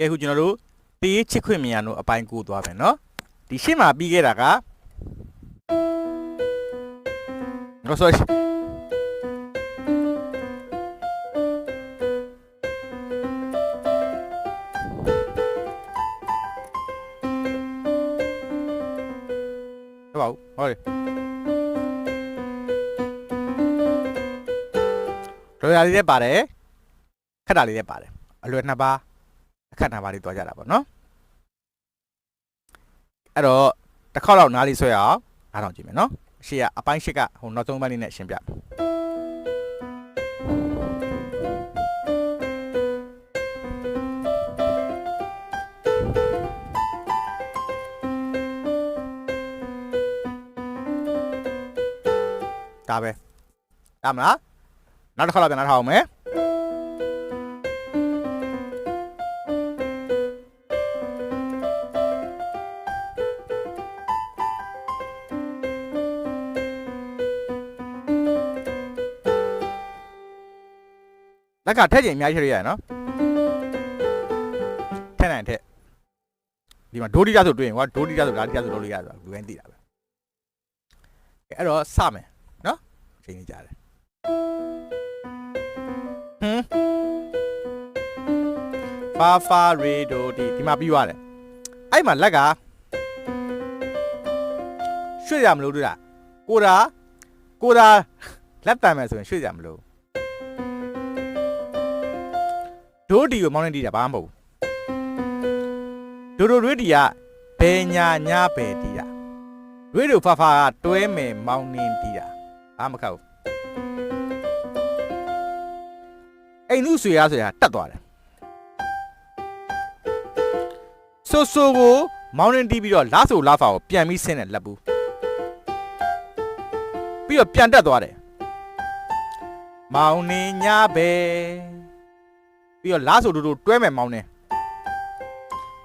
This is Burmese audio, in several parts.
ကဲခုကျွန်တော်တို့တေးချစ်ခွင့်မြန်တို့အပိုင်းကိုသွားမယ်နော်ဒီရှေ့မှာပြီးခဲ့တာကတော့ဆိုဟုတ်ပါဘူးဟုတ်တယ်တော်ရလေးလည်းပါတယ်ခက်တာလေးလည်းပါတယ်အလွယ်နှစ်ပါး အခက်နှစ်ပါးလေးတွားကြတာပေါ့နော်အဲ့တော့တစ်ခေါက်လောက်နားလေးဆွဲအောင်နားထောင်ကြည့်မယ်နော်ရှေ့ကအပိုင်းရှစ်ကဟိုနောက်ဆုံးပိုင်းလေးနဲ့ရှင်းပြမယ်ဒါပဲဒါမလားနောက်တစ်ခေါက်လောက်ပြန်နားထောင်အောင်မယ် က်ကထက်ချိန်အများကြီးထည့်ရရနော်ထက်နိုင်ထက်ဒီမှာဒိုးတီတာဆိုတွေ့ရင်ကွာဒိုးတီတာဆိုဒါတီတာဆိုလုပ်လို့ရဆိုတာလူတိုင်းသိတာပဲကဲအဲ့တော့စမယ်နော်ချိန်ကြီးကြတယ်ဟမ်ဖာဖာရေဒိုတီဒီမှာပြီးသွားတယ်အဲ့မှာလက်ကရွှေ့ရမလို့တို့လားကိုတာကိုတာလက်တံမယ်ဆိုရင်ရွှေ့ရမလို့ ဒိုးဒီကိုမောင်းနေတီးတာဘာမှမဟုတ်ဘူးဒိုဒိုရွေးတီကဘယ်ညာညာဘယ်တီးတာရွေးတို့ဖာဖာကတွဲမယ်မောင်းနေတီးတာဘာမှမခောက်ဘူးအိမ်လူဆွေရဆွေရတက်သွားတယ်ဆိုဆိုကိုမောင်းနေတီးပြီးတော့လာဆိုလာဖာကိုပြန်ပြီးဆင်းတယ်လက်ဘူးပြီးတော့ပြန်တက်သွားတယ်မောင်းနေညာဘယ် ပြီးတော့လားဆိုတူတူတွဲမယ်မောင်းနေ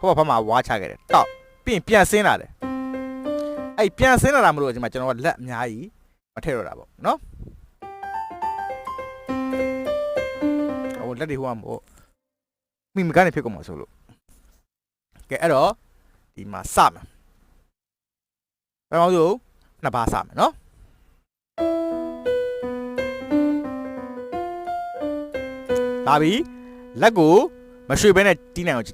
ဟောဖမှာဝါချခဲ့တယ်တောက်ပြီးရင်ပြန်ဆင်းလာတယ်အဲ့ပြန်ဆင်းလာတာမလို့ဒီမှာကျွန်တော်ကလက်အများကြီးမထည့်တော့တာပေါ့နော်ဟိုလက်တွေဟိုကမို့မိမကနေဖြစ်ကုန်မှာဆိုလို့ကဲအဲ့တော့ဒီမှာစမယ်ဘယ်မှာဆိုနှစ်ပါးစမယ်နော်လာပြီ လက်ကိုမရွှေ့ဘဲနဲ့တီးနိုင်အောင်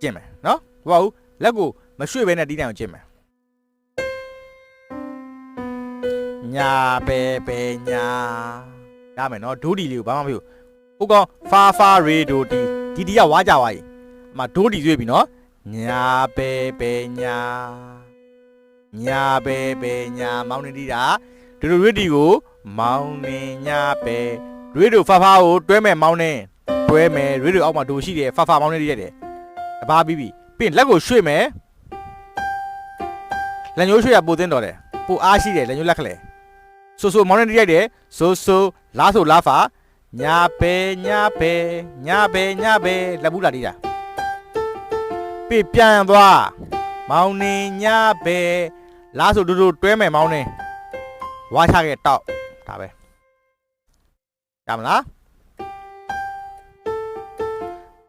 ကျင့်မယ်နော်ဟုတ်ပါဘူးလက်ကိုမရွှေ့ဘဲနဲ့တီးနိုင်အောင်ကျင့်မယ်ညာပဲပဲညာရမယ်နော်ဒိုးဒီလေးကိုဘာမှမဖြစ်ဘူးဟိုကောင်ဖာဖာရေဒိုတီဒီတီကဝါကြသွားပြီအမဒိုးဒီရွေးပြီနော်ညာပဲပဲညာညာပဲပဲညာမောင်းနေတီးတာဒိုဒိုရွေးတီကိုမောင်းနေညာပဲရွေးဒိုဖာဖာကိုတွဲမဲ့မောင်းနေ တွဲမယ်ရေဒီယိုအောက်မှာဒိုရှိတယ်ဖာဖာမောင်းနေရက်တယ်တပါပြီးပြီပြီးရင်လက်ကိုရွှေ့မယ်လက်ညှိုးရွှေ့ရပိုသင်းတော်တယ်ပိုအားရှိတယ်လက်ညှိုးလက်ခလဲဆိုဆိုမောင်းနေရက်တယ်ဆိုဆိုလားဆိုလားဖာညာပဲညာပဲညာပဲညာပဲလက်ဘူးလာတီးတာပြီးပြန်သွားမောင်းနေညာပဲလားဆိုဒူဒူတွဲမယ်မောင်းနေဝါချခဲ့တောက်ဒါပဲရမလား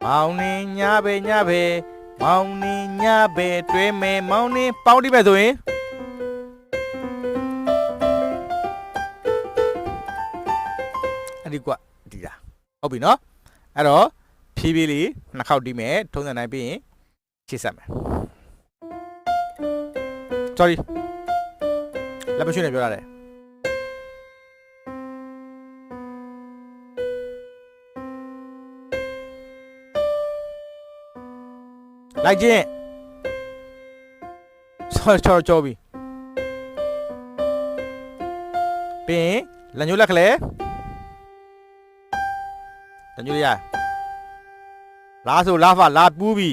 မောင်နေညာပဲညာပဲမောင်နေညာပဲတွဲမယ်မောင်နေပေါင်းတိမဲ့ဆိုရင်အဲ့ဒီကွဒီလားဟုတ်ပြီနော်အဲ့တော့ဖြည်းဖြည်းလေးနှစ်ခေါက်တီးမယ်ထုံးစံတိုင်းပြီးရင်ချစ်ဆက်မယ် sorry လက်မရွှေ့နဲ့ပြောရတယ် လိုက်ချင်းဆော်ချော်ချော်ပြီပြီးရင်လက်ညှိုးလက်ကလေးလက်ညှိုးလေးရလာဆိုလာဖလာပူးပြီ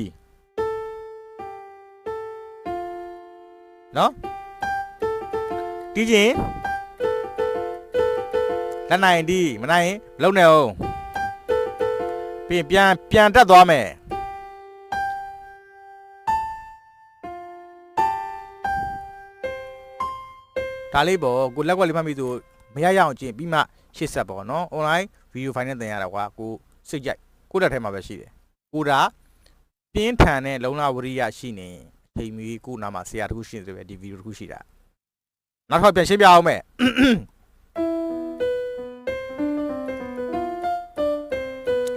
နော်တီးချင်းလက်နိုင်တီးမနိုင်ရင်မလုံနဲ့အောင်ပြီးရင်ပြန်ပြန်တက်သွားမယ် ဒါလေးပေါ့ကိုလက်ကွက်လေးမှတ်ပြီးဆိုမရရအောင်ကျင့်ပြီးမှရှစ်ဆက်ပေါ့နော် online video file နဲ့တင်ရတာကွာကိုစိတ်ကြိုက်ကိုတက်ထဲမှာပဲရှိတယ်ကိုတာပြင်းထန်တဲ့လုံလဝရိယရှိနေအချိန်မီကိုနာမှာဆရာတခုရှိနေတယ်ပဲဒီဗီဒီယိုတခုရှိတာနောက်တစ်ခါပြန်ရှင်းပြအောင်မယ်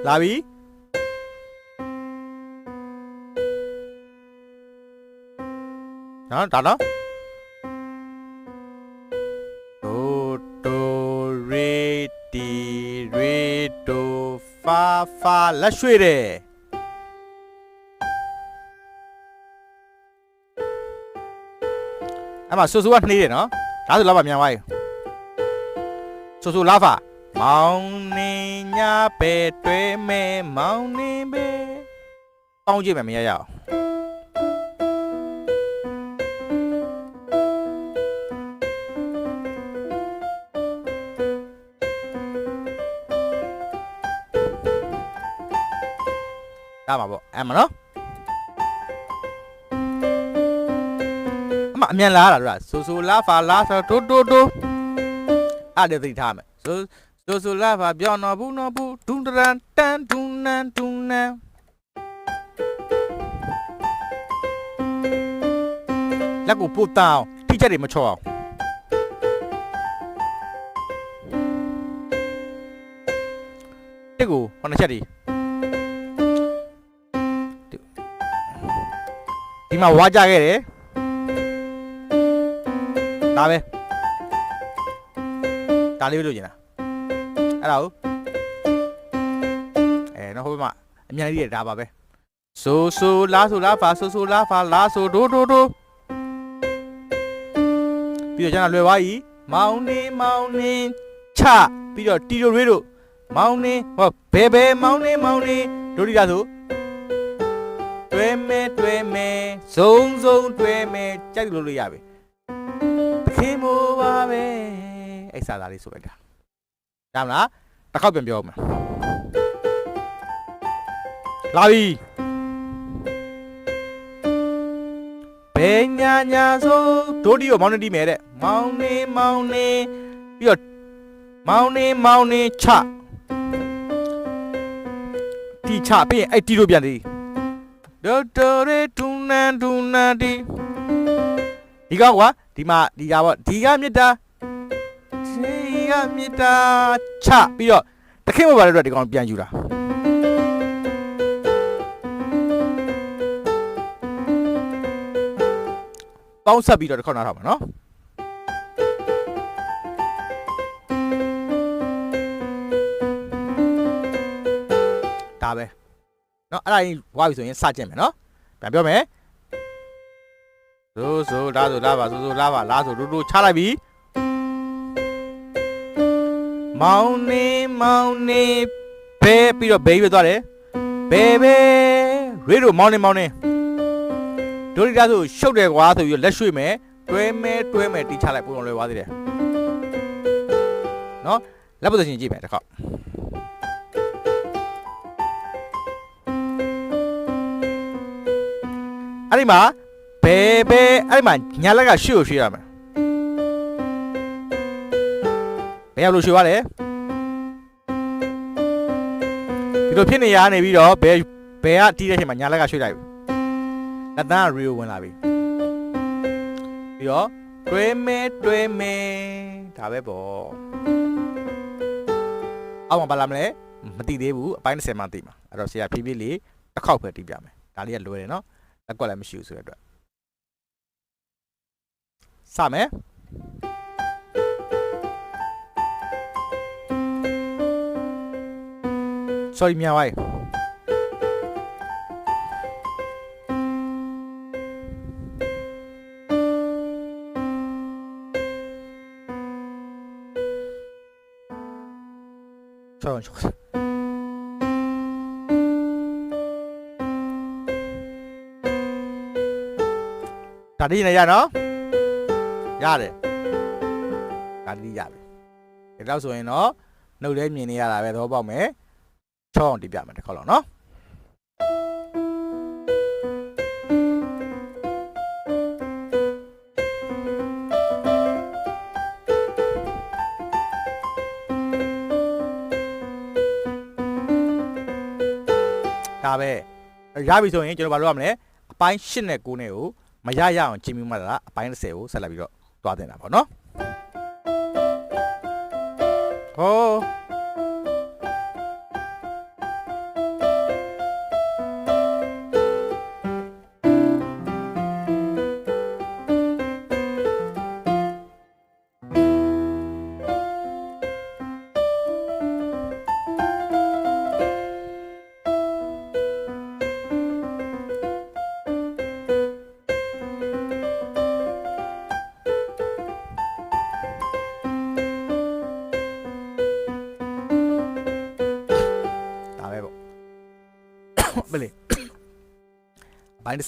လာပြီနော်ဒါနော် ဖာဖာလက်ရွှေ့တယ်အဲ့မှာဆူဆူကနှေးတယ်နော်ဒါဆိုလာပါမြန်သွားရေဆူဆူလာဖာမောင်နေညာပဲတွဲမဲမောင်နေပဲပေါင်းကြည့်မယ်မရရအောင် ဒါမှာပေါ့အဲ့မှာနော်အမအမြန်လာတာတို့ကဆူဆူလာဖာလာဆိုတိုးတိုးတိုးအဲ့ဒါသိထားမယ်ဆူဆူဆူလာဖာပြောင်းတော့ဘူးနော်ဘူးဒုန်တရန်တန်ဒုန်နန်ဒုန်နန်လက်ကိုပို့တောင်းထိချက်တွေမချောအောင်တက်ကိုဟောနှစ်ချက်ဒီ မှာဝါကြခဲ့တယ်ဒါပဲဒါလေးပဲလို့ကျင်တာအဲ့ဒါကိုအဲနောက်ဟိုဘက်မှာအများကြီးရဒါပါပဲဆိုဆိုလာဆိုလာဖာဆိုဆိုလာဖာလာဆိုဒိုဒိုဒိုပြီးတော့ကျန်တာလွယ်သွားပြီမောင်နေမောင်နေချပြီးတော့တီရိုရွေးတို့မောင်နေဟောဘဲဘဲမောင်နေမောင်နေဒိုဒီလာဆို တွဲမဲတွဲမဲဇုံဇုံတွဲမဲကြိုက်လို့လို့ရပြီသခင်မိုးပါပဲအဲ့စာသားလေးဆိုလိုက်တာဒါမလားတစ်ခေါက်ပြန်ပြောအောင်မယ်လာပြီဘယ်ညာညာဆိုဒိုဒီကိုမောင်းနေတီးမယ်တဲ့မောင်းနေမောင်းနေပြီးတော့မောင်းနေမောင်းနေချတီချပြီးရင်အဲ့တီတို့ပြန်တီး ဒိုဒိုရေဒူနန်ဒူနန်တီဒီကောင်ကွာဒီမှာဒီကပေါ့ဒီကမြစ်တာဒီကမြစ်တာချပြီးတော့တခင်မပါတဲ့အတွက်ဒီကောင်ပြန်ယူတာပေါင်းဆက်ပြီးတော့တစ်ခေါက်နားထောင်ပါနော်ဒါပဲ เนาะအဲ့ဒါကြီးဝါပြီဆိုရင်စကြည့်မယ်เนาะပြန်ပြောမယ်ဆိုဆိုလာဆိုလာပါဆိုဆိုလာပါလာဆိုတို့တို့ချလိုက်ပြီမောင်နေမောင်နေဘဲပြီးတော့ဘေးပဲသွားတယ်ဘဲဘဲရေတို့မောင်နေမောင်နေဒိုရီတာဆိုရှုပ်တယ်ကွာဆိုပြီးလက်ရွှေ့မယ်တွဲမဲတွဲမဲတီးချလိုက်ပုံလွယ်သွားသေးတယ်နော်လက်ပတ်ရှင်ကြည့်မယ်တစ်ခေါက် အဲ့ဒီမှာဘဲဘဲအဲ့ဒီမှာညာလက်ကရွှေ့ကိုရွှေ့ရမယ်ဘယ်ရောက်လို့ရွှေ့သွားလဲဒီလိုဖြစ်နေရနေပြီးတော့ဘဲဘဲကတီးတဲ့အချိန်မှာညာလက်ကရွှေ့လိုက်ပြီလက်တန်းကရီကိုဝင်လာပြီပြီးတော့တွဲမဲတွဲမဲဒါပဲပေါ့အောက်မှာပါလာမလဲမသိသေးဘူးအပိုင်း30မှသိမှာအဲ့တော့ဆရာဖြည်းဖြည်းလေးတစ်ခေါက်ပဲတီးပြမယ်ဒါလေးကလွယ်တယ်နော် လက်ကွက်လည်းမရှိဘူးဆိုတဲ့အတွက်စမယ် sorry မြန်ပါ යි ဒါဒီနေရနော်ရတယ်ဒါဒီရတယ်ဒါတော့ဆိုရင်တော့နှုတ်လဲမြင်နေရတာပဲသဘောပေါက်မယ်ချောင်းတိပြမယ်တစ်ခေါက်လောက်နော်ဒါပဲတရပြီဆိုရင်ကျွန်တော်ဘာလုပ်ရမလဲအပိုင်း8နဲ့9နဲ့ကို မရရအောင်ချိန်ပြီးမှလာအပိုင်း30ကိုဆက်လက်ပြီးတော့တွားတင်တာပေါ့နော်ဟော ဘယ်လေ